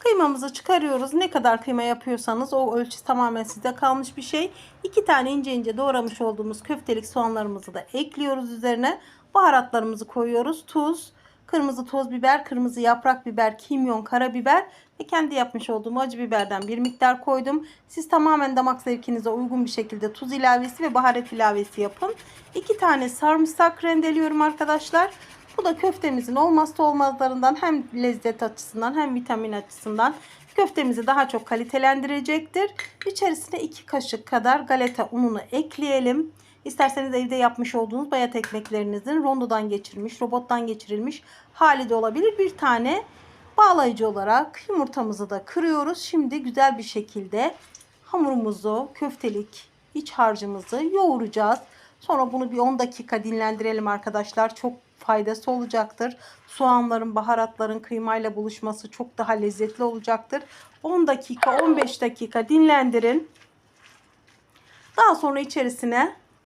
Kıymamızı çıkarıyoruz. Ne kadar kıyma yapıyorsanız o ölçü tamamen size kalmış bir şey. İki tane ince ince doğramış olduğumuz köftelik soğanlarımızı da ekliyoruz üzerine. Baharatlarımızı koyuyoruz. Tuz, kırmızı toz biber, kırmızı yaprak biber, kimyon, karabiber ve kendi yapmış olduğum acı biberden bir miktar koydum. Siz tamamen damak zevkinize uygun bir şekilde tuz ilavesi ve baharat ilavesi yapın. İki tane sarımsak rendeliyorum arkadaşlar. Bu da köftemizin olmazsa olmazlarından hem lezzet açısından hem vitamin açısından köftemizi daha çok kalitelendirecektir. İçerisine 2 kaşık kadar galeta ununu ekleyelim. İsterseniz evde yapmış olduğunuz bayat ekmeklerinizin rondodan geçirilmiş, robottan geçirilmiş hali de olabilir. Bir tane bağlayıcı olarak yumurtamızı da kırıyoruz. Şimdi güzel bir şekilde hamurumuzu, köftelik iç harcımızı yoğuracağız. Sonra bunu bir 10 dakika dinlendirelim arkadaşlar. Çok faydası olacaktır. Soğanların, baharatların kıymayla buluşması çok daha lezzetli olacaktır. 10 dakika, 15 dakika dinlendirin. Daha sonra içerisine